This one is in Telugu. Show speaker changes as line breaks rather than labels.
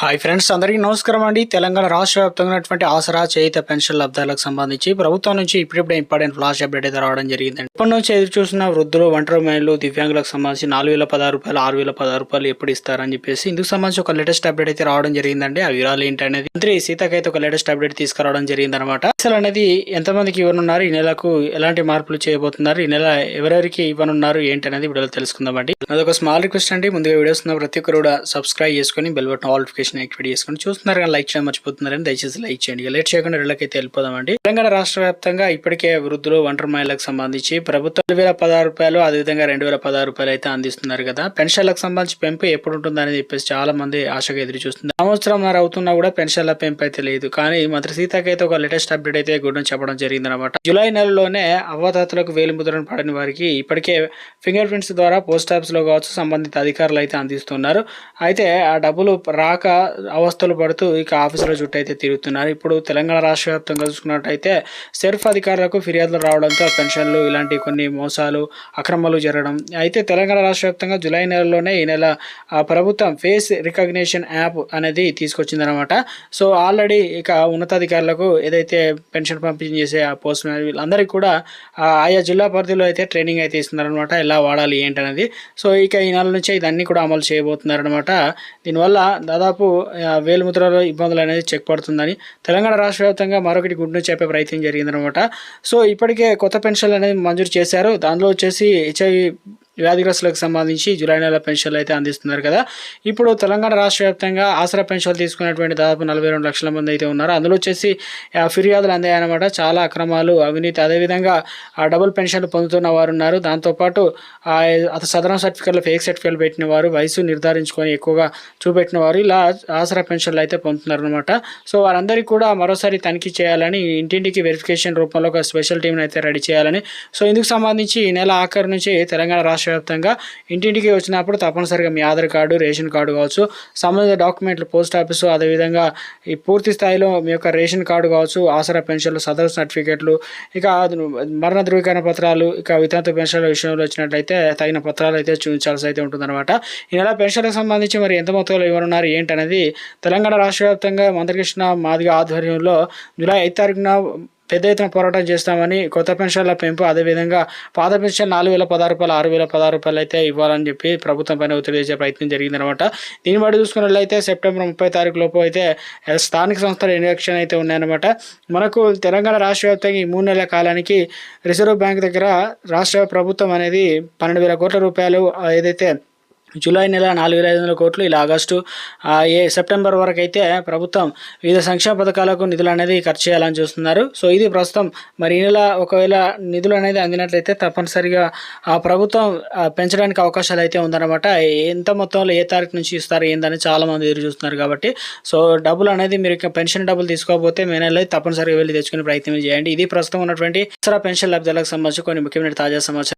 హాయ్ ఫ్రెండ్స్ అందరికీ నమస్కారం అండి. తెలంగాణ రాష్ట్ర వ్యాప్తంగా ఉన్నటువంటి ఆసరా చేయిత పెన్షన్ లబ్ధాలకు సంబంధించి ప్రభుత్వం నుంచి ఇప్పుడిప్పుడే ఇంపార్టెంట్ ఫ్లాష్ అప్డేట్ అయితే రావడం జరిగిందండి. ఇప్పటి నుంచి ఎదురు చూసిన వృద్ధులు ఒంటరి మహిళలు దివ్యాంగులకు సంబంధించి నాలుగు వేల పదహారు రూపాయలు ఆరు వేల పదహారు రూపాయలు ఎప్పుడు ఇస్తారని చెప్పేసి ఇందుకు సంబంధించి ఒక లేటెస్ట్ అప్డేట్ అయితే రావడం జరిగిందండి. ఆ వివరాలు ఏంటనేది. మంత్రి సీతకైతే అయితే ఒక లేటెస్ట్ అప్డేట్ తీసుకురావడం జరిగిందనమాట. అసలు అనేది ఎంతమందికి ఇవ్వనున్నారు? ఈ నెలకు ఎలాంటి మార్పులు చేయబోతున్నారు? ఈ నెల ఎవరెవరికి ఇవ్వనున్నారు? ఏంటి అనేది వీడియోలో తెలుసుకుందామండి అదొక స్మాల్ రిక్వెస్ట్ అండి. ముందుగా వీడియోస్ ఉన్న ప్రతి ఒక్కరు కూడా సబ్స్క్రైబ్ చేసుకొని బెల్ బటన్ నోటిఫికేషన్ యాక్టివేట్ చేసుకొని చూస్తున్నారు కానీ లైక్ చేయడం మర్చిపోతున్నారని దయచేసి లైక్ చేయండి. లేట్ చేయకుండా వీళ్ళకైతే వెళ్ళిపోదామండి తెలంగాణ రాష్ట్ర వ్యాప్తంగా ఇప్పటికే వృద్ధులు ఒంటరి మహిళలకు సంబంధించి ప్రభుత్వం రెండు వేల పదహారు రూపాయలు అదేవిధంగా రెండు వేల పదహారు రూపాయలు అయితే అందిస్తున్నారు కదా. పెన్షన్లకు సంబంధించి పెంపు ఎప్పుడు ఉంటుందని చెప్పేసి చాలా మంది ఆశగా ఎదురు చూస్తుంది సంవత్సరం అవుతున్నా కూడా పెన్షన్ల పెంపు అయితే లేదు. కానీ మంత్రి సీతకైతే ఒక లేటెస్ట్ అప్డేట్ అయితే గుడ్డం చెప్పడం జరిగింది అనమాట జూలై నెలలోనే అవ్వదాతలకు వేలిముద్రను పడని వారికి ఇప్పటికే ఫింగర్ ప్రింట్స్ ద్వారా పోస్ట్ ఆఫీస్లో కావచ్చు సంబంధిత అధికారులు అయితే అందిస్తున్నారు. అయితే ఆ డబ్బులు రాక అవస్థలు పడుతూ ఇక ఆఫీసుల చుట్టూ అయితే తిరుగుతున్నారు. ఇప్పుడు తెలంగాణ రాష్ట్ర వ్యాప్తంగా చూసుకున్నట్టయితే సెర్ఫ్ అధికారులకు ఫిర్యాదులు రావడంతో పెన్షన్లు ఇలాంటి కొన్ని మోసాలు అక్రమాలు జరగడం. అయితే తెలంగాణ రాష్ట్ర వ్యాప్తంగా జూలై నెలలోనే ఈ నెల ప్రభుత్వం ఫేస్ రికగ్నిషన్ యాప్ అనేది తీసుకొచ్చిందనమాట సో ఆల్రెడీ ఇక ఉన్నతాధికారులకు ఏదైతే పెన్షన్ పంపిణీ చేసే ఆ పోస్ట్ వీళ్ళందరికీ కూడా ఆయా జిల్లా పరిధిలో అయితే ట్రైనింగ్ అయితే ఇస్తున్నారనమాట ఎలా వాడాలి ఏంటనేది. సో ఇక ఈ నెల నుంచి ఇదన్నీ కూడా అమలు చేయబోతున్నారనమాట దీనివల్ల దాదాపు ఆ, వేలిముద్రలో ఇబ్బందులు అనేది చెక్ పడుతుందని తెలంగాణ రాష్ట్ర వ్యాప్తంగా మరొకటి గుడ్డు చెప్పే ప్రయత్నం జరిగిందనమాట సో ఇప్పటికే కొత్త పెన్షన్లు అనేది మంజూరు చేశారు. దానిలో వచ్చేసి హెచ్ఐవి వ్యాధిగ్రస్తులకు సంబంధించి జూలై నెల పెన్షన్లు అయితే అందిస్తున్నారు కదా. ఇప్పుడు తెలంగాణ రాష్ట్ర వ్యాప్తంగా ఆసరా పెన్షన్లు తీసుకున్నటువంటి దాదాపు నలభై రెండు లక్షల మంది అయితే ఉన్నారు. అందులో వచ్చేసి ఆ, ఫిర్యాదులు అందాయన్నమాట. చాలా అక్రమాలు అవినీతి అదేవిధంగా డబుల్ పెన్షన్లు పొందుతున్న వారు ఉన్నారు. దాంతోపాటు సదరం సర్టిఫికెట్లు ఫేక్ సర్టిఫికెట్లు పెట్టిన వారు వయసు నిర్ధారించుకొని ఎక్కువగా చూపెట్టిన వారు ఇలా ఆసరా పెన్షన్లు అయితే పొందుతున్నారు అనమాట సో వారందరికీ కూడా మరోసారి తనిఖీ చేయాలని ఇంటింటికి వెరిఫికేషన్ రూపంలో ఒక స్పెషల్ టీంని అయితే రెడీ చేయాలని. సో ఇందుకు సంబంధించి ఈ నెల ఆఖరి నుంచి తెలంగాణ రాష్ట్ర వ్యాప్తంగా ఇంటింటికి వచ్చినప్పుడు తప్పనిసరిగా మీ ఆధార్ కార్డు రేషన్ కార్డు కావచ్చు సంబంధిత డాక్యుమెంట్లు పోస్ట్ ఆఫీసు అదేవిధంగా ఈ పూర్తి స్థాయిలో మీ యొక్క రేషన్ కార్డు కావచ్చు ఆసరా పెన్షన్లు సదరు సర్టిఫికెట్లు ఇక మరణ ధృవీకరణ పత్రాలు ఇక వితంత పెన్షన్ల విషయంలో వచ్చినట్లయితే తగిన పత్రాలు అయితే చూపించాల్సి అయితే ఉంటుందన్నమాట. ఈ నెల పెన్షన్లకు సంబంధించి మరి ఎంత మొత్తంలో ఇవ్వనున్నారు ఏంటనేది తెలంగాణ రాష్ట్ర వ్యాప్తంగా మంత్రికృష్ణ మాదిగ ఆధ్వర్యంలో జూలై ఐదు తారీఖున పెద్ద ఎత్తున పోరాటం చేస్తామని కొత్త పెన్షన్ల పెంపు అదేవిధంగా పాత పెన్షన్ నాలుగు వేల పదహారు రూపాయలు ఆరు వేల పదహారు రూపాయలు అయితే ఇవ్వాలని చెప్పి ప్రభుత్వం పైన ఒత్తిడి చేసే ప్రయత్నం జరిగిందనమాట దీన్ని బట్టి చూసుకున్నట్లయితే సెప్టెంబర్ ముప్పై తారీఖు లోపు అయితే స్థానిక సంస్థల ఎలక్షన్ అయితే ఉన్నాయన్నమాట. మనకు తెలంగాణ రాష్ట్ర వ్యాప్తంగా ఈ మూడు నెలల కాలానికి రిజర్వ్ బ్యాంక్ దగ్గర రాష్ట్ర ప్రభుత్వం అనేది పన్నెండు వేల కోట్ల రూపాయలు ఏదైతే జూలై నెల నాలుగు వేల ఐదు వందల కోట్లు. ఇలా ఆగస్టు ఏ సెప్టెంబర్ వరకు అయితే ప్రభుత్వం వివిధ సంక్షేమ పథకాలకు నిధులు అనేది ఖర్చు చేయాలని చూస్తున్నారు. సో ఇది ప్రస్తుతం మరి ఈ నెల ఒకవేళ నిధులు అనేది అందినట్లయితే తప్పనిసరిగా ఆ ప్రభుత్వం పెంచడానికి అవకాశాలు అయితే ఉందన్నమాట. ఎంత మొత్తంలో ఏ తారీఖు నుంచి ఇస్తారు ఏందని చాలామంది ఎదురు చూస్తున్నారు కాబట్టి. సో డబ్బులు అనేది మీరు పెన్షన్ డబ్బులు తీసుకోకపోతే మే నెలలో తప్పనిసరిగా వెళ్ళి తెచ్చుకునే ప్రయత్నం చేయండి. ఇది ప్రస్తుతం ఉన్నటువంటి ఇతర పెన్షన్ లబ్ధాలకు సంబంధించి కొన్ని ముఖ్యమైన తాజా సమాచారం.